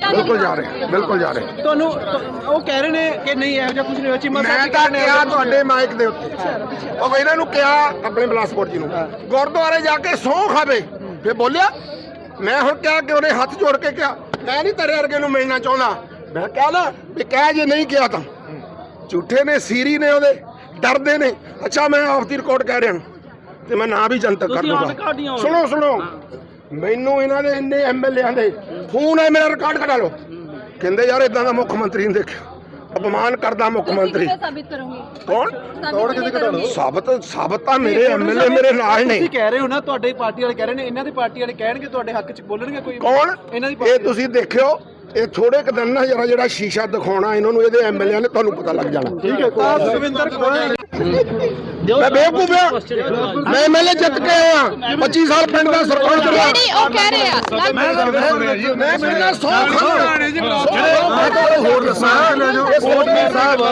ਬਿਲਕੁਲ ਜਾ ਰਹੇ ਬਿਲਕੁਲ ਜਾ ਰਹੇ। ਤੁਹਾਨੂੰ ਉਹ ਕਹਿ ਰਹੇ ਨੇ ਕਿ ਨਹੀਂ ਇਹੋ ਜਿਹਾ ਕੁਝ ਨਹੀਂ ਹੋਇਆ ਚੀਮਾ ਮੈਂ ਸਾਹਿਬ ਤਾਂ ਕਿਹਾ ਤੁਹਾਡੇ ਮਾਈਕ ਦੇ ਉੱਤੇ। ਉਹ ਇਹਨਾਂ ਨੂੰ ਕਿਹਾ ਆਪਣੇ ਬਲਾਸਪੁਰ ਜੀ ਨੂੰ ਗੁਰਦੁਆਰੇ ਜਾ ਕੇ ਸਹੁੰ ਖਾਵੇ। ਫੇ ਬੋਲਿਆ ਮੈਂ ਹੁਣ ਕਿਹਾ ਕਿ ਉਹਨੇ ਹੱਥ ਜੋੜ ਕੇ ਕਿਹਾ ਮੈਂ ਨਹੀਂ ਤੇਰੇ ਵਰਗੇ ਨੂੰ ਮਿਲਣਾ ਚਾਹੁੰਦਾ। ਮੈਂ ਕਿਹਾ ਨਾ ਵੀ ਕਹਿ ਜੇ ਨਹੀਂ ਕਿਹਾ ਤਾਂ। ਝੂਠੇ ਨੇ ਸੀਰੀ ਨੇ ਉਹਦੇ ਡਰਦੇ ਨੇ। ਅੱਛਾ ਮੈਂ ਦੀ ਰਿਕਾਰਡ ਕਹਿ ਰਿਹਾ। ਤੇ ਮੈਂ ਨਾਂ ਵੀ ਜਨਤਕ ਕਰ ਤੁਸੀਂ ਹੋ। ਸੁਣੋ ਸੁਣੋ। ਮੈਨੂੰ ਇਹਨਾਂ ਦੇ ਇੰਨੇ ਐਮਐਲਏਆਂ ਦੇ ਫੋਨ ਹੈ ਮੇਰਾ ਰਿਕਾਰਡ ਕਢਾ ਲਓ। ਕਹਿੰਦੇ ਯਾਰ ਇਦਾਂ ਦਾ ਮੁੱਖ ਮੰਤਰੀ ਨਹੀਂ ਦੇਖਿਆ। ਅਪਮਾਨ ਕਰਦਾ ਮੁੱਖ ਮੰਤਰੀ। ਸਾਬਿਤ ਕਰੋਗੇ? ਕੌਣ? ਤੋੜ ਕੇ ਦਿਖਾ ਦਿਓ ਸਾਬਤ ਸਾਬਤ ਤਾਂ ਮੇਰੇ ਐਮਐਲਏ ਮੇਰੇ ਨਾਲ ਨੇ। ਤੁਸੀਂ ਕਹਿ ਰਹੇ ਹੋ ਨਾ ਤੁਹਾਡੇ ਪਾਰਟੀ ਵਾਲੇ ਕਹਿ ਰਹੇ ਨੇ ਇਹਨਾਂ ਦੀ ਪਾਰਟੀ ਵਾਲੇ ਕਹਿਣਗੇ ਤੁਹਾਡੇ ਹੱਕ 'ਚ ਬੋਲਣਗੇ ਕੋਈ? ਕੌਣ? ਇਹਨਾਂ ਦੀ ਇਹ ਤੁਸੀਂ ਦੇਖਿਓ ਇਹ ਥੋੜੇ ਕੁ ਦਿਨ ਨਾ ਜਰਾ ਜਿਹੜਾ ਸ਼ੀਸ਼ਾ ਦਿਖਾਉਣਾ ਇਹਨਾਂ ਨੂੰ ਇਹਦੇ ਐਮਐਲਏ ਨੇ ਤੁਹਾਨੂੰ ਪਤਾ ਲੱਗ ਜਾਣਾ। ਠੀਕ ਹੈ ਸੁਖਵਿੰਦਰ ਕੌਰ ਮੈਂ ਬੇਵਕੂਫ ਆ ਮੈਂ ਐਮਐਲਏ ਜਿੱਤ ਕੇ ਆਇਆ 25 ਸਾਲ ਪਿੰਡ ਦਾ ਸਰਪੰਚ ਰਿਹਾ ਨਹੀਂ ਉਹ ਕਹਿ ਰਹੇ ਆ ਮੈਂ ਮੈਂ ਪਹਿਲਾਂ ਸੌ ਖਾਣਾ ਮੈਂ ਤੁਹਾਨੂੰ ਹੋਰ ਦੱਸਾਂ ਕੋਟਲੀ ਸਾਹਿਬ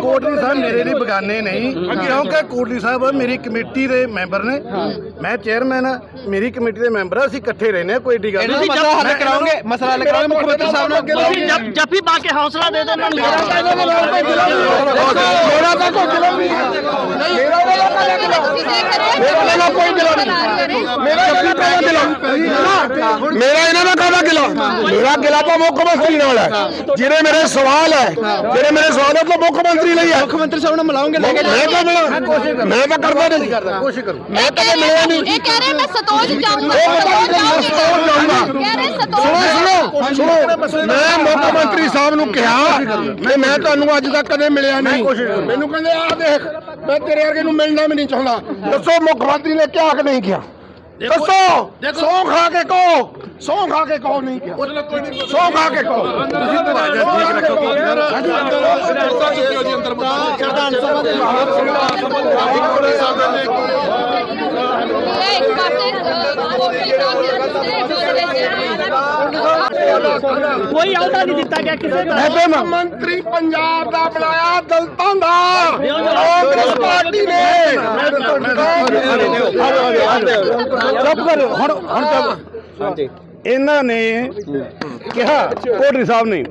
ਕੋਟਲੀ ਸਾਹਿਬ ਮੇਰੇ ਲਈ ਬਗਾਨੇ ਨਹੀਂ ਕਿਉਂਕਿ ਕੋਟਲੀ ਸਾਹਿਬ ਮੇਰੀ ਕਮੇਟੀ ਦੇ ਮੈਂਬਰ ਨੇ ਮੈਂ ਚੇਅਰਮੈਨ ਆ ਮੇਰੀ ਕਮੇਟੀ ਦੇ ਮੈਂਬਰ ਆ ਅਸੀਂ ਇਕੱਠੇ ਰਹਿੰਦੇ ਆ ਕੋਈ ਏਡੀ ਗੱਲ ਦਾ ਮਸਲਾ ਹੱਲ ਕਰਾਓਗੇ ਮਸਲਾ ਹੱਲ ਕਰਾਓਗੇ ਮੁੱਖ ਮੰਤਰੀ ਸਾਹਿਬ ਨਾਲ ਤੁਸੀਂ ਜੱਫ- ਜੱਫੀ ਪਾ ਕੇ ਹੌਸਲਾ ਦੇ ਦਿਓ ਇਹਨਾਂ ਨੂੰ ਮੇਰਾ ਤਾਂ ਕੋਈ ਗਿਲਾ ਨਹੀਂ ਮੇਰਾ ਇਹਨਾਂ ਦਾ ਕਾਹਦਾ ਗਿਲਾ? ਮੇਰਾ ਗਿਲਾ ਤਾਂ ਮੁੱਖ ਮੰਤਰੀ ਨਾਲ ਹੈ। ਜਿਹੜੇ ਮੇਰੇ ਸਵਾਲ ਹੈ ਜਿਹੜੇ ਮੇਰੇ ਸਵਾਲ ਹੈ ਤਾਂ ਮੁੱਖ ਮੰਤਰੀ ਲਈ ਹੈ। ਮੁੱਖ ਮੰਤਰੀ ਸਾਹਿਬ ਨਾਲ ਮਿਲਾਉਂਗੇ ਲੈ ਕੇ ਮੈਂ ਤਾਂ ਮਿਲਾਂ। ਮੈਂ ਤਾਂ ਕਰਦਾ ਨਹੀਂ। ਕੋਸ਼ਿਸ਼ ਕਰੋ। ਮੈਂ ਤਾਂ ਮਿਲਿਆ ਨਹੀਂ। ਇਹ ਕਹਿ ਰਹੇ ਮੈਂ ਸਤੋਜ ਜਾਊਂਗਾ। ਸਤੋਜ ਜਾਊਂਗਾ। ਕਹਿ ਰਹੇ ਸੁਣੋ ਸਤੋਜ ਸੁਣੋ ਸੁਣੋ। ਮੈਂ ਮੁੱਖ ਮੰਤਰੀ ਸਾਹਿਬ ਨੂੰ ਕਿਹਾ ਮੈਂ ਤੁਹਾਨੂੰ ਅੱਜ ਤੱਕ ਕਦੇ ਮਿਲਿਆ ਨਹੀਂ। ਮੈਨੂੰ ਕਹਿੰਦੇ ਆ ਦੇਖ ਮੈਂ ਤੇਰੇ ਵਰਗੇ ਨੂੰ ਮਿਲਣਾ ਵੀ ਨਹੀਂ ਚਾਹੁੰਦਾ ਦੱਸੋ ਮੁੱਖ ਮੰਤਰੀ ਨੇ ਕਿਹਾ ਕਿ ਨਹੀਂ ਕਿਹਾ ਦੱਸੋ ਸੌ ਖਾ ਕੇ ਕਹੋ ਸੌ ਖਾ ਕੇ ਕਹੋ ਨਹੀਂ ਕਿਹਾ ਸੌ ਖਾ ਕੇ ਕਹੋ ਇਹ ਇੱਕ ਪਾਸੇ ਕੋਟਲੀ ਸਾਹਿਬ ਕੋਈ ਅਹੁਦਾ ਨਹੀਂ ਦਿੱਤਾ ਗਿਆ ਕਿਸੇ ਦਾ ਮੁੱਖ ਮੰਤਰੀ ਪੰਜਾਬ ਦਾ ਬਣਾਇਆ ਦਲਤਾਂ ਦਾ ਕਾਂਗਰਸ ਪਾਰਟੀ ਨੇ ਚੁੱਪ ਕਰੋ ਹੁਣ ਹੁਣ ਚੁੱਪ ਇਹਨਾਂ ਨੇ ਕਿਹਾ ਕੋਟਲੀ ਸਾਹਿਬ ਨੇ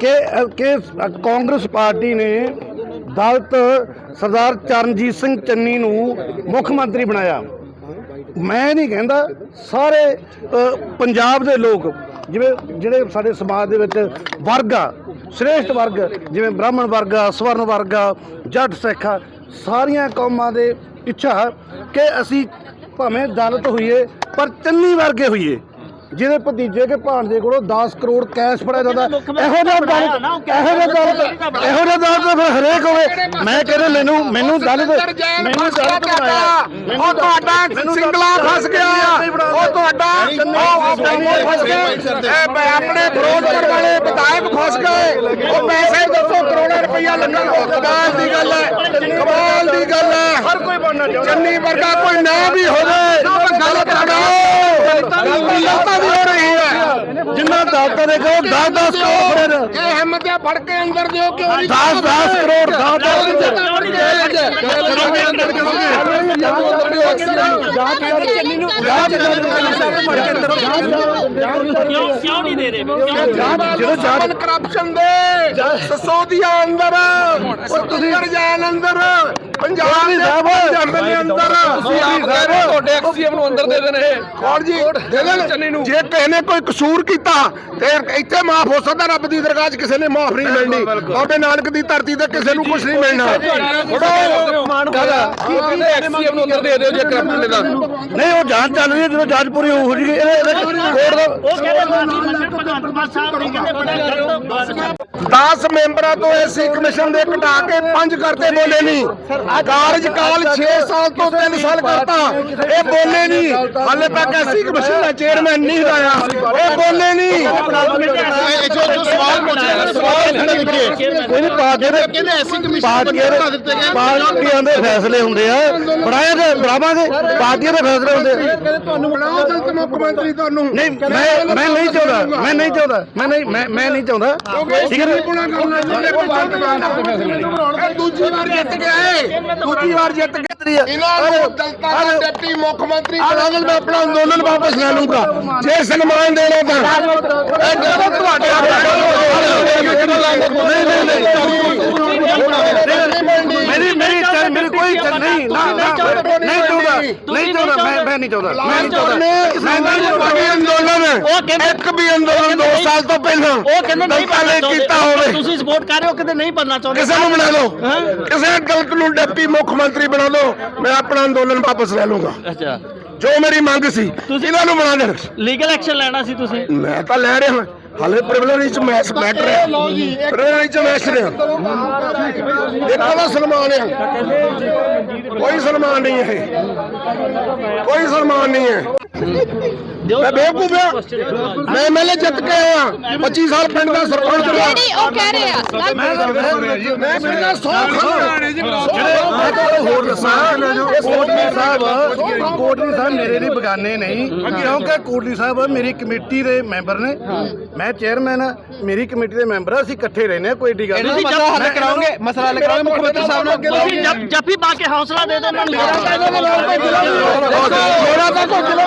ਕਿ ਕਿ ਕਾਂਗਰਸ ਪਾਰਟੀ ਨੇ ਦਲਿਤ ਸਰਦਾਰ ਚਰਨਜੀਤ ਸਿੰਘ ਚੰਨੀ ਨੂੰ ਮੁੱਖ ਮੰਤਰੀ ਬਣਾਇਆ ਮੈਂ ਨਹੀਂ ਕਹਿੰਦਾ ਸਾਰੇ ਪੰਜਾਬ ਦੇ ਲੋਕ ਜਿਵੇਂ ਜਿਹੜੇ ਸਾਡੇ ਸਮਾਜ ਦੇ ਵਿੱਚ ਵਰਗ ਆ ਸ੍ਰੇਸ਼ਟ ਵਰਗ ਜਿਵੇਂ ਬ੍ਰਾਹਮਣ ਵਰਗ ਆ ਸਵਰਨ ਵਰਗ ਆ ਜੱਟ ਸਿੱਖ ਆ ਸਾਰੀਆਂ ਕੌਮਾਂ ਦੇ ਇੱਛਾ ਕਿ ਅਸੀਂ ਭਾਵੇਂ ਦਲਿਤ ਹੋਈਏ ਪਰ ਚੰਨੀ ਵਰਗੇ ਹੋਈਏ ਜਿਹਦੇ ਭਤੀਜੇ ਕੇ ਭਾਣਜੇ ਕੋਲੋਂ 10 ਕਰੋੜ ਕੈਸ਼ ਫੜਿਆ ਜਾਂਦਾ। ਇਹੋ ਜਿਹਾ ਦਲਿਤ ਇਹੋ ਜਿਹਾ ਦਲਿਤ ਇਹੋ ਜਿਹਾ ਦਲਿਤ ਫਿਰ ਹਰੇਕ ਹੋਵੇ। ਮੈਂ ਕਹਿੰਦਾ ਮੈਨੂੰ ਮੈਨੂੰ ਦਲਿਤ ਮੈਨੂੰ ਦਲਿਤ ਬਣਾਇਆ। ਉਹ ਤੁਹਾਡਾ ਸਿੰਗਲਾ ਫਸ ਗਿਆ। ਉਹ ਆਪਣੇ ਫਿਰੋਜ਼ਪੁਰ ਵਾਲੇ ਵਿਧਾਇਕ ਫਸ ਗਏ। ਉਹ ਪੈਸੇ ਦੱਸੋ ਕਰੋੜਾਂ ਰੁਪਈਆ ਲੱਗਣ ਕਮਾਲ ਦੀ ਗੱਲ ਹੈ। ਕਮਾਲ ਦੀ ਗੱਲ ਹੈ। ਹਰ ਕੋਈ ਬਣਨਾ ਚਾਹੁੰਦਾ। ਚੰਨੀ ਵਰਗਾ ਕੋਈ ਨਾ ਵੀ ਹੋਵੇ। ਗੱਲ ਕਰਾਓ ਗਲਤੀ ਵੀ ਹੋ ਰਹੀ। ਜਿੰਨਾ ਦਲਿਤਾਂ ਦੇ ਕਹੋ 10 10 ਕਰੋੜ ਇਹ ਹਿੰਮਤ ਹੈ ਫੜ ਕੇ ਅੰਦਰ ਦਿਓ ਕਿਉਂ ਨਹੀਂ 10 10 ਕਰੋੜ 10 ਕਿਉਂ ਕਿਉਂ ਨਹੀਂ ਦੇ ਰਹੇ ਜਦੋਂ ਜਾਨ ਕਰਪਸ਼ਨ ਦੇ ਸਸੋਦੀਆ ਅੰਦਰ ਉਹ ਤੁਸੀਂ ਰਜਾਨ ਅੰਦਰ ਪੰਜਾਬ ਦੇ ਪੰਜਾਬ ਦੇ ਅੰਦਰ ਤੁਸੀਂ ਆਪ ਕਹਿ ਰਹੇ ਹੋ ਤੁਹਾਡੇ ਐਕਸੀਐਮ ਨੂੰ ਅੰਦਰ ਦੇ ਦੇਣੇ ਕੌਣ ਜੀ ਦੇ ਦੇਣ ਜੇ ਕਿਸੇ ਨੇ ਕੋਈ ਕਸੂਰ ਕੀਤਾ ਤੇ ਇੱਥੇ ਮਾਫ ਹੋ ਸਕਦਾ ਰੱਬ ਦੀ ਦਰਗਾਹ 'ਚ ਕਿਸੇ ਨੇ ਮਾਫ ਨਹੀਂ ਮਿਲਣੀ। ਬਾਬੇ ਨਾਨਕ ਦੀ ਧਰਤੀ ਤੇ ਕਿਸੇ ਨੂੰ ਕੁਝ ਨਹੀਂ ਮਿਲਣਾ। ਨਹੀਂ ਉਹ ਜਾਂਚ ਚੱਲ ਰਹੀ ਹੈ ਜਦੋਂ ਜਾਂਚ ਪੂਰੀ ਹੋ ਜੂਗੀ ਇਹਦੇ ਕੋਰਟ ਦਾ ਉਹ ਕਹਿੰਦੇ ਬਾਕੀ ਮੰਤਰੀ ਭਗਵੰਤ ਮਾਨ ਸਾਹਿਬ ਨੇ ਕਹਿੰਦੇ ਬੜਾ ਗਲਤ ਬਸ 10 ਮੈਂਬਰਾਂ ਤੋਂ ਐਸੀ ਕਮਿਸ਼ਨ ਦੇ ਘਟਾ ਕੇ ਪੰਜ ਕਰਤੇ ਬੋਲੇ ਨਹੀਂ ਕਾਰਜਕਾਲ 6 ਸਾਲ ਤੋਂ 3 ਸਾਲ ਕਰਤਾ। ਇਹ ਬੋਲੇ ਨਹੀਂ ਹਾਲੇ ਤੱਕ ਐਸੀ ਕਮਿਸ਼ਨ ਦਾ ਚੇਅਰਮੈਨ ਨਹੀਂ ਹਟਾਇਆ। ਇਹ ਬੋਲੇ ਨਹੀਂ। ਕੋਈ ਨਹੀਂ ਪਾਰਟੀ ਦੇ ਕਹਿੰਦੇ ਐਸੀ ਕਮਿਸ਼ਨ ਪਾਰਟੀਆਂ ਦੇ ਪਾਰਟੀਆਂ ਦੇ ਫੈਸਲੇ ਹੁੰਦੇ ਆ। ਬਣਾਏ ਤੇ ਬਣਾਵਾਂਗੇ। ਪਾਰਟੀਆਂ ਦੇ ਫੈਸਲੇ ਹੁੰਦੇ। ਆ ਤੁਹਾਨੂੰ ਬਣਾਓ ਦਲਤ ਮੁੱਖ ਮੰਤਰੀ ਤੁਹਾਨੂੰ। ਨਹੀਂ ਮੈਂ ਮੈਂ ਨਹੀਂ ਚਾਹੁੰਦਾ ਮੈਂ ਨਹੀਂ ਚਾਹੁੰਦਾ ਮੈਂ ਨਹੀਂ ਮੈਂ ਮੈਂ ਨਹੀਂ ਚਾਹੁੰਦਾ। ਠੀਕ ਹੈ ਕੋਈ ਇਹ ਦੂਜੀ ਵਾਰ ਜਿੱਤ ਗਏ। ਦੂਜੀ ਵਾਰ ਜਿੱਤ ਗਏ। ਇਹਨਾਂ ਨੂੰ ਦਲਤਾਂ ਦਾ ਡਿਪਟੀ ਮੁੱਖ ਮੰਤਰੀ ਬਣਾਉਣ ਮੈਂ ਆਪਣਾ ਅੰਦੋਲਨ ਵਾਪਸ ਲੈ ਲੂੰਗਾ ਜੇ ਸਨਮਾਨ ਦੇਣਾ ਤਾਂ ਤੁਹਾਡੇ ਨਹੀਂ ਨਹੀਂ ਨਹੀਂ ਚਾਹੁੰਦਾ। ਮੈਂ ਨਹੀਂ ਚਾਹੁੰਦਾ। ਅੰਦੋਲਨ ਇੱਕ ਵੀ ਅੰਦੋਲਨ 2 ਸਾਲ ਤੋਂ ਪਹਿਲਾਂ ਉਹ ਕਹਿੰਦੇ ਨਹੀਂ ਦਲਤਾਂ ਨੇ ਬਣਨਾ ਕੀਤਾ ਚਾਹੁੰਦੇ ਹੋਵੇ। ਤੁਸੀਂ ਸਪੋਰਟ ਕਰ ਰਹੇ ਹੋ ਕਿਤੇ ਨਹੀਂ ਬਣਨਾ ਚਾਹੁੰਦੇ। ਕਿਸੇ ਨੂੰ ਬਣਾ ਲਓ। ਕਿਸੇ ਦਲਤ ਨੂੰ ਡਿਪਟੀ ਮੁੱਖ ਮੰਤਰੀ ਬਣਾ ਲਓ ਮੈਂ ਆਪਣਾ ਅੰਦੋਲਨ ਵਾਪਸ ਲੈ ਲੂੰਗਾ ਅੱਛਾ। ਜੋ ਮੇਰੀ ਮੰਗ ਸੀ ਇਹਨਾਂ ਨੂੰ ਬਣਾ ਦੇਣ। ਲੀਗਲ ਐਕਸ਼ਨ ਲੈਣਾ ਸੀ ਤੁਸੀਂ। ਮੈਂ ਤਾਂ ਲੈ ਰਿਹਾ ਹਾਂ ਹਾਲੇ ਪ੍ਰਿਵਿਲੇਜ ਚ ਮੈਚ ਮੈਟਰ ਹੈ। ਪ੍ਰਿਵਿਲੇਜ ਚ ਮੈਚ ਰਿਹਾ ਦੇਖੋ ਦਾ ਸਲਮਾਨ ਆ ਕੋਈ ਸਲਮਾਨ ਨਹੀਂ ਹੈ। ਕੋਈ ਸਲਮਾਨ ਨਹੀਂ ਹੈ। ਮੈਂ ਬੇਵਕੂਫ ਆ। ਮੈਂ ਐਮਐਲਏ ਜਿੱਤ ਕੇ ਆਇਆ 25 ਸਾਲ ਪਿੰਡ ਦਾ ਸਰਪੰਚ ਰਿਹਾ। ਜਿਹੜੀ ਉਹ ਕਹਿ ਰਹੇ ਆ। ਮੈਂ ਮੈਂ ਤਾਂ ਹੋਰ ਦੱਸਾਂ ਇਹ ਕੋਟਲੀ ਸਾਹਿਬ ਕੋਟਲੀ ਸਾਹਿਬ ਮੇਰੇ ਲਈ ਬਗਾਨੇ ਨਹੀਂ। ਕਿਉਂਕਿ ਕੋਟਲੀ ਸਾਹਿਬ ਮੇਰੀ ਕਮੇਟੀ ਦੇ ਮੈਂਬਰ ਨੇ। ਮੈਂ ਚੇਅਰਮੈਨ ਆ ਮੇਰੀ ਕਮੇਟੀ ਦੇ ਮੈਂਬਰ ਆ ਅਸੀਂ ਇਕੱਠੇ ਰਹਿੰਦੇ ਆ ਕੋਈ ਏਡੀ ਗੱਲ ਇਹਨਾਂ ਦਾ ਮਸਲਾ ਹੱਲ ਕਰਾਓਗੇ? ਮਸਲਾ ਹੱਲ ਕਰਾਓਗੇ ਮੁੱਖ ਮੰਤਰੀ ਸਾਹਿਬ ਨਾਲ? ਤੁਸੀਂ ਜੱਫ- ਪਾ ਕੇ ਹੌਸਲਾ ਦੇ ਦਿਓ ਉਹਨਾਂ ਨੂੰ ਮੇਰਾ ਤਾਂ ਕੋਈ ਗਿਲਾ ਨਹੀਂ ਮੇਰਾ ਵਾਲਾ ਕਾਹਦਾ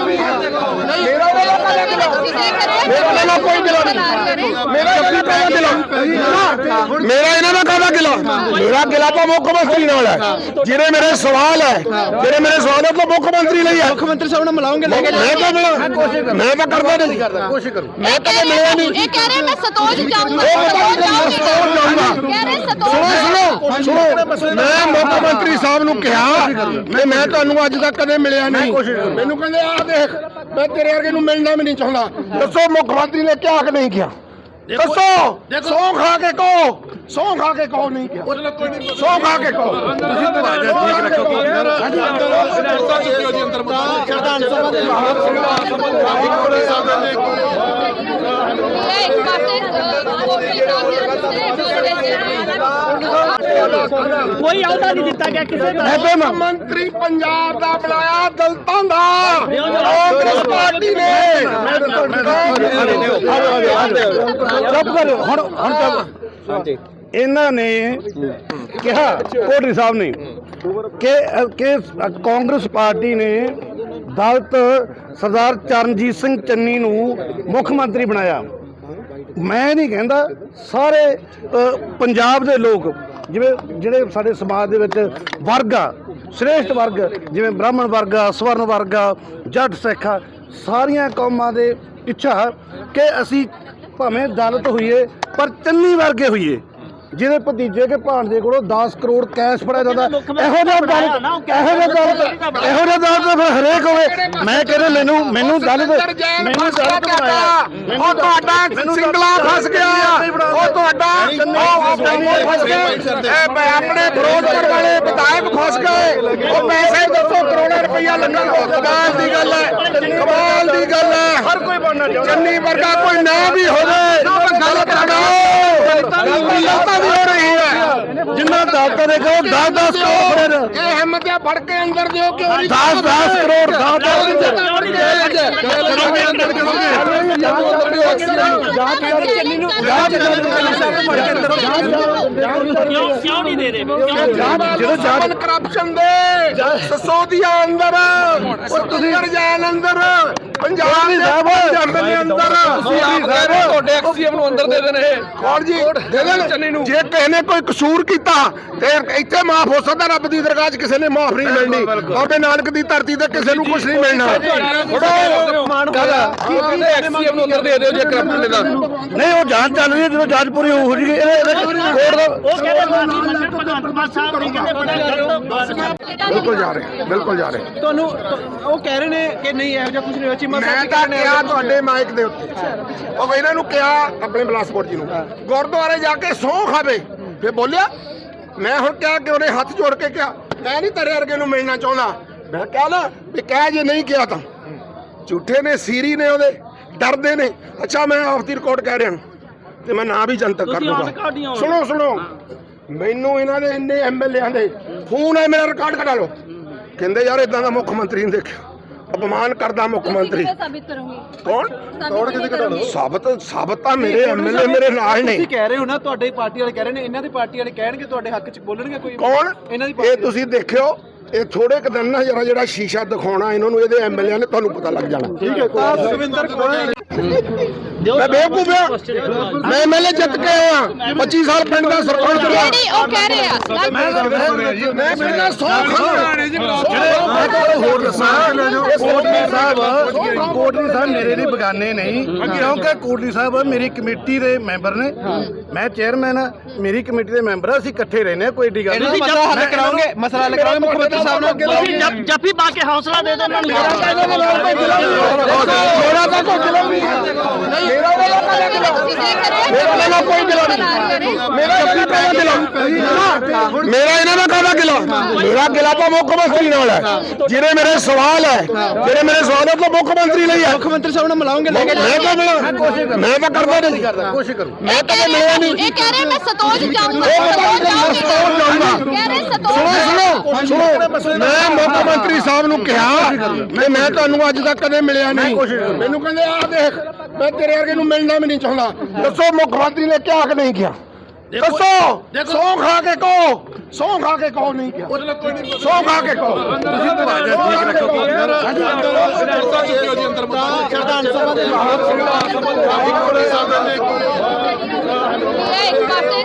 ਮੇਰਾ ਵਾਲਾ ਕੋਈ ਗਿਲਾ ਨਹੀਂ ਮੇਰਾ ਆਪਣਾ ਕਾਹਦਾ ਗਿਲਾ ਮੇਰਾ ਇਹਨਾਂ ਦਾ ਕਾਹਦਾ ਗਿਲਾ ਮੇਰਾ ਗਿਲਾ ਤਾਂ ਮੁੱਖ ਮੰਤਰੀ ਨਾਲ ਹੈ। ਜਿਹੜੇ ਮੇਰੇ ਸਵਾਲ ਹੈ ਜਿਹੜੇ ਮੇਰੇ ਸਵਾਲ ਹੈ ਉਹ ਤਾਂ ਮੁੱਖ ਮੰਤਰੀ ਲਈ ਹੈ। ਮੁੱਖ ਮੰਤਰੀ ਸਾਹਿਬ ਨਾਲ ਮਿਲਾਓਗੇ ਲੈ ਕੇ ਮੈਂ ਤਾਂ ਮਿਲਾਂ। ਮੈਂ ਤਾਂ ਕਰਦਾ ਨਹੀਂ। ਕੋਸ਼ਿਸ਼ ਕਰੋ ਮੈਂ ਕਦੇ ਮਿਲਿਆ ਨਹੀਂ। ਇਹ ਕਹਿ ਰਹੇ ਮੈਂ ਸਤੋਜ ਜਾਊਂਗਾ। ਸਤੋਜ ਜਾਊਂਗੀ। ਕਹਿ ਰਹੇ ਸੁਣੋ ਸਤੋਜ ਸੁਣੋ ਸੁਣੋ। ਮੈਂ ਮੁੱਖ ਮੰਤਰੀ ਸਾਹਿਬ ਨੂੰ ਕਿਹਾ ਮੈਂ ਮੈਂ ਤੁਹਾਨੂੰ ਅੱਜ ਤੱਕ ਕਦੇ ਮਿਲਿਆ ਨਹੀਂ। ਮੈਨੂੰ ਕਹਿੰਦੇ ਆ ਦੇਖ ਮੈਂ ਤੇਰੇ ਵਰਗੇ ਨੂੰ ਮਿਲਣਾ ਵੀ ਨਹੀਂ ਚਾਹੁੰਦਾ। ਦੱਸੋ ਮੁੱਖ ਮੰਤਰੀ ਨੇ ਕਿਹਾ ਕਿ ਨਹੀਂ ਕਿਹਾ? ਦੱਸੋ ਸੌ ਖਾ ਕੇ ਕਹੋ। ਸੌ ਖਾ ਕੇ ਕਹੋ ਨਹੀਂ ਕਿਹਾ। ਸੌ ਖਾ ਕੇ ਕਹੋ। ਤੁਸੀਂ ਠੀਕ ਰੱਖੋ ਇਹ ਇੱਕ ਪਾਸੇ ਵੋਟਿੰਗ ਕੋਈ ਅਹੁਦਾ ਨਹੀਂ ਦਿੱਤਾ ਗਿਆ ਕਿਸੇ ਦਾ। ਮੁੱਖ ਮੰਤਰੀ ਪੰਜਾਬ ਦਾ ਬਣਾਇਆ ਦਲਤਾਂ ਦਾ। ਕਾਂਗਰਸ ਪਾਰਟੀ ਨੇ। ਚੁੱਪ ਕਰ ਹੁਣ ਹੁਣ ਚੁੱਪ ਇਹਨਾਂ ਨੇ ਕਿਹਾ ਕੋਟਲੀ ਸਾਹਿਬ ਨੇ ਕਿ ਕਿ ਕਾਂਗਰਸ ਪਾਰਟੀ ਨੇ ਦਲਤ ਸਰਦਾਰ ਚਰਨਜੀਤ ਸਿੰਘ ਚੰਨੀ ਨੂੰ ਮੁੱਖ ਮੰਤਰੀ ਬਣਾਇਆ। ਮੈਂ ਨਹੀਂ ਕਹਿੰਦਾ, ਸਾਰੇ ਪੰਜਾਬ ਦੇ ਲੋਕ, ਜਿਵੇਂ, ਜਿਹੜੇ ਸਾਡੇ ਸਮਾਜ ਦੇ ਵਿੱਚ ਵਰਗ ਆ, ਸ੍ਰੇਸ਼ਟ ਵਰਗ, ਜਿਵੇਂ ਬ੍ਰਾਹਮਣ ਵਰਗ ਆ, ਸਵਰਨ ਵਰਗ ਆ, ਜੱਟ ਸਿੱਖ ਆ, ਸਾਰੀਆਂ ਕੌਮਾਂ ਦੇ ਇੱਛਾ ਕਿ ਅਸੀਂ ਭਾਵੇਂ ਦਲਤ ਹੋਈਏ, ਪਰ ਚੰਨੀ ਵਰਗੇ ਹੋਈਏ। ਜਿਹਦੇ ਭਤੀਜੇ ਕੇ ਭਾਣਜੇ ਕੋਲੋਂ 10 ਕਰੋੜ ਕੈਸ਼ ਫੜਿਆ ਜਾਂਦਾ ਇਹੋ ਜਿਹਾ ਦਲਿਤ ਇਹੋ ਜਿਹਾ ਦਲਿਤ ਇਹੋ ਜਿਹਾ ਦਲਿਤ ਫਿਰ ਹਰੇਕ ਹੋਵੇ ਮੈਂ ਕਹਿੰਦਾ ਮੈਨੂੰ ਮੈਨੂੰ ਦਲਿਤ ਮੈਨੂੰ ਦਲਿਤ ਬਣਾਇਆ ਉਹ ਤੁਹਾਡਾ ਸਿੰਗਲਾ ਫਸ ਗਿਆ ਉਹ ਤੁਹਾਡਾ ਉਹ ਫਸ ਗਿਆ ਇਹ ਆਪਣੇ ਫਿਰੋਜ਼ਪੁਰ ਵਾਲੇ ਵਿਧਾਇਕ ਫਸ ਗਏ ਉਹ ਪੈਸੇ ਦੱਸੋ ਕਰੋੜਾਂ ਰੁਪਈਆ ਲੱਗਣ ਉਹ ਕਮਾਲ ਦੀ ਗੱਲ ਹੈ ਕਮਾਲ ਦੀ ਗੱਲ ਹੈ ਹਰ ਕੋਈ ਬਣਨਾ ਚਾਹੁੰਦਾ ਚੰਨੀ ਵਰਗਾ ਕੋਈ ਨਾ ਵੀ ਹੋਵੇ ਗੱਲ ਬਣਾਓ ਗੱਲ ਵੀ ਹੋ ਰਹੀ ਹੈ ਜਿੰਨਾ ਦਲਿਤਾਂ ਦੇ ਕਹੋ 10 10 ਕਰੋੜ ਇਹ ਹਿੰਮਤ ਆ ਫੜ ਕੇ ਅੰਦਰ ਦਿਓ ਕਿਉਂ ਨਹੀਂ 10 10 ਕਰੋੜ 10 10 ਕਿਉਂ ਨਹੀਂ ਦੇ ਰਹੇ ਜਦੋਂ ਜਾਨ ਕਰਪਸ਼ਨ ਦੇ ਸਸੋਦੀਆ ਅੰਦਰ ਉਹ ਤੁਸੀਂ ਜਾਨ ਅੰਦਰ ਪੰਜਾਬ ਦੇ ਪੰਜਾਬ ਦੇ ਅੰਦਰ ਤੁਹਾਡੇ ਐਕਸੀਐਮ ਨੂੰ ਅੰਦਰ ਦੇ ਦੇਣੇ ਕੌਣ ਜੀ ਦੇ ਦੇਣ ਜੇ ਕਿਸੇ ਨੇ ਕੋਈ ਕਸੂਰ ਕੀਤਾ। ਤੇ ਇੱਥੇ ਮਾਫ ਹੋ ਸਕਦਾ ਰੱਬ ਦੀ ਦਰਗਾਹ 'ਚ ਕਿਸੇ ਨੇ ਮਾਫ ਨਹੀਂ ਮਿਲਣੀ। ਬਾਬੇ ਨਾਨਕ ਦੀ ਧਰਤੀ ਤੇ ਕਿਸੇ ਨੂੰ ਕੁਝ ਨਹੀਂ ਮਿਲਣਾ। ਨਹੀਂ ਉਹ ਜਾਂਚ ਚੱਲ ਰਹੀ ਹੈ ਜਦੋਂ ਜਾਂਚ ਪੂਰੀ ਹੋ ਜੂਗੀ ਕੋਰਟ ਦਾ ਉਹ ਕਹਿੰਦੇ ਮਾਨੀ ਮੰਤਰੀ ਭਗਵੰਤ ਮਾਨ ਸਾਹਿਬ ਨੇ ਕਹਿੰਦੇ ਬੜਾ ਬਿਲਕੁਲ ਜਾ ਰਹੇ ਬਿਲਕੁਲ ਜਾ ਰਹੇ। ਤੁਹਾਨੂੰ ਉਹ ਕਹਿ ਰਹੇ ਨੇ ਕਿ ਨਹੀਂ ਇਹੋ ਜਿਹਾ ਕੁਝ ਨਹੀਂ ਹੋਇਆ। ਚੀਮਾ ਮੈਂ ਤਾਂ ਕਿਹਾ ਤੁਹਾਡੇ ਮਾਈਕ ਦੇ ਉੱਤੇ। ਉਹ ਇਹਨਾਂ ਨੂੰ ਕਿਹਾ ਆਪਣੇ ਬਲਾਸਪੁਰ ਜੀ ਨੂੰ ਗੁਰਦੁਆਰੇ ਜਾ ਕੇ ਸਹੁੰ ਖਾਵੇ। ਫੇ ਬੋਲਿਆ ਮੈਂ ਹੁਣ ਕਿਹਾ ਕਿ ਉਹਨੇ ਹੱਥ ਜੋੜ ਕੇ ਕਿਹਾ ਮੈਂ ਨਹੀਂ ਤੇਰੇ ਵਰਗੇ ਨੂੰ ਮਿਲਣਾ ਚਾਹੁੰਦਾ। ਮੈਂ ਕਿਹਾ ਨਾ ਵੀ ਕਹਿ ਜੇ ਨਹੀਂ ਕਿਹਾ ਤਾਂ। ਝੂਠੇ ਨੇ ਸੀਰੀ ਨੇ ਉਹਦੇ ਡਰਦੇ ਨੇ। ਅੱਛਾ ਮੈਂ ਆਫ ਦੀ ਰਿਕਾਰਡ ਕਹਿ ਰਿਹਾ। ਤੇ ਮੈਂ ਨਾਂ ਵੀ ਜਨਤਕ ਕਰ ਹੋ। ਸੁਣੋ ਸੁਣੋ। ਮੈਨੂੰ ਇਹਨਾਂ ਦੇ ਇੰਨੇ ਐਮਐਲਏ ਦੇ ਫੋਨ ਹੈ ਮੇਰਾ ਰਿਕਾਰਡ ਕਢਾ ਲਓ। ਕਹਿੰਦੇ ਯਾਰ ਇਦਾਂ ਦਾ ਮੁੱਖ ਮੰਤਰੀ ਨਹੀਂ ਦੇਖਿਆ। ਅਪਮਾਨ ਕਰਦਾ ਮੁੱਖ ਮੰਤਰੀ? ਸਾਬਿਤ ਕਰੂੰਗੀ? ਕੌਣ? ਤੋੜ ਕੇ ਦਿਖਾ ਦਿਓ ਸਾਬਤ ਸਾਬਤ ਤਾਂ ਮੇਰੇ ਐਮਐਲਏ ਮੇਰੇ ਨਾਲ ਨੇ। ਤੁਸੀਂ ਕਹਿ ਰਹੇ ਹੋ ਨਾ ਤੁਹਾਡੇ ਪਾਰਟੀ ਵਾਲੇ ਕਹਿ ਰਹੇ ਨੇ ਇਹਨਾਂ ਦੀ ਪਾਰਟੀ ਵਾਲੇ ਕਹਿਣਗੇ ਤੁਹਾਡੇ ਹੱਕ 'ਚ ਬੋਲਣਗੇ ਕੋਈ? ਕੌਣ? ਇਹਨਾਂ ਦੀ ਇਹ ਪਾਰਟੀ ਤੁਸੀਂ ਦੇਖਿਓ ਇਹ ਥੋੜੇ ਕੁ ਦਿਨ ਨਾ ਜਰਾ ਜਿਹੜਾ ਸ਼ੀਸ਼ਾ ਦਿਖਾਉਣਾ ਇਹਨਾਂ ਨੂੰ ਇਹਦੇ ਐਮਐਲਏ ਨੇ ਤੁਹਾਨੂੰ ਪਤਾ ਲੱਗ ਜਾਣਾ। ਠੀਕ ਹੈ ਸੁਖਵਿੰਦਰ ਮੈਂ ਬੇਵਕੂਫ ਆ। ਮੈਂ ਐਮਐਲਏ ਜਿੱਤ ਕੇ ਆਇਆ। 25 ਸਾਲ ਪਿੰਡ ਦਾ ਸਰਪੰਚ ਰਿਹਾ। ਨਹੀਂ ਉਹ ਕਹਿ ਰਹੇ ਆ। ਮੈਂ ਪਿੰਡ ਦਾ ਹੋਰ ਦੱਸਾਂ। ਸਾਹਿਬ ਮੇਰੇ ਲਈ ਬਗਾਨੇ ਨਹੀਂ। ਕਿਉਂਕਿ ਕੋਟਲੀ ਸਾਹਿਬ ਮੇਰੀ ਕਮੇਟੀ ਦੇ ਮੈਂਬਰ ਨੇ। ਮੈਂ ਚੇਅਰਮੈਨ ਆ। ਮੇਰੀ ਕਮੇਟੀ ਦੇ ਮੈਂਬਰ ਆ। ਅਸੀਂ ਇਕੱਠੇ ਰਹਿੰਦੇ ਆ ਕੋਈ ਏਡੀ ਗੱਲ ਨਹੀਂ। ਮਸਲਾ ਹੱਲ ਕਰਾਓਗੇ ਮਸਲਾ ਹੱਲ ਕਰਾਓਗੇ ਮੁੱਖ ਮੰਤਰੀ ਸਾਹਿਬ ਨਾਲ ਤੁਸੀਂ ਜੱਫ- ਜੱਫੀ ਪਾ ਕੇ ਹੌਸਲਾ ਦੇ ਦਿਓ ਉਹਨਾਂ ਨੂੰ ਮੇਰਾ ਤਾਂ ਕੋਈ ਗਿਲਾ ਨਹੀਂ ਮੇਰਾ ਵਾਲਾ ਕਾਹਦਾ ਗਿਲਾ ਮੇਰਾ ਵਾਲਾ ਕੋਈ ਗਿਲਾ ਨਹੀਂ। ਮੇਰਾ ਜੱਫੀ ਕਾਹਦਾ ਗਿਲਾ ਮੇਰਾ ਇਹਨਾਂ ਦਾ ਕਾਹਦਾ ਗਿਲਾ? ਮੇਰਾ ਗਿਲਾ ਤਾਂ ਮੁੱਖ ਮੰਤਰੀ ਨਾਲ ਹੈ। ਜਿਹੜੇ ਮੇਰੇ ਸਵਾਲ ਹੈ ਜਿਹੜੇ ਮੇਰੇ ਸਵਾਲ ਹੈ ਤਾਂ ਮੁੱਖ ਮੰਤਰੀ ਲਈ ਹੈ। ਮੁੱਖ ਮੰਤਰੀ ਸਾਹਿਬ ਨਾਲ ਮਿਲਾਓਗੇ ਲੈ ਕੇ ਮੈਂ ਤਾਂ ਮਿਲਾਂ। ਮੈਂ ਤਾਂ ਕਰਦਾ ਨਹੀਂ। ਕੋਸ਼ਿਸ਼ ਕਰੂੰ ਮੈਂ ਤਾਂ ਮਿਲਿਆ ਨਹੀਂ। ਇਹ ਕਹਿ ਰਹੇ ਮੈਂ ਸਤੋਜ ਜਾਊਂਗਾ। ਸਤੋਜ ਜਾਊਂਗਾ। ਕਹਿ ਰਹੇ ਸੁਣੋ ਸਤੋਜ ਸੁਣੋ ਸੁਣੋ। ਮੈਂ ਮੁੱਖ ਮੰਤਰੀ ਸਾਹਿਬ ਨੂੰ ਕਿਹਾ ਮੈਂ ਤੁਹਾਨੂੰ ਅੱਜ ਤੱਕ ਕਦੇ ਮਿਲਿਆ ਨਹੀਂ। ਮੈਨੂੰ ਕਹਿੰਦੇ ਆ ਦੇਖ ਮੈਂ ਤੇਰੇ ਵਰਗੇ ਨੂੰ ਮਿਲਣਾ ਵੀ ਨਹੀਂ ਚਾਹੁੰਦਾ ਦੱਸੋ ਮੁੱਖ ਮੰਤਰੀ ਨੇ ਕਿਹਾ ਕਿ ਨਹੀਂ ਕਿਹਾ ਦੱਸੋ ਸੌ ਖਾ ਕੇ ਕਹੋ ਸੌ ਖਾ ਕੇ ਕਹੋ ਨਹੀਂ ਕਿਹਾ ਸੌ ਖਾ ਕੇ ਕਹੋ ਤੁਸੀਂ ਤਾਂ ਰਾਜਾ ਠੀਕ ਰੱਖੋ ਅੰਦਰ ਅੰਦਰ ਚੁੱਕਿਓ ਜੀ ਅੰਦਰ ਪ੍ਰਧਾਨ ਸਭਾ ਦੇ ਮਹਾਨ ਸਭਾ ਦੇ ਇੱਕ ਪਾਸੇ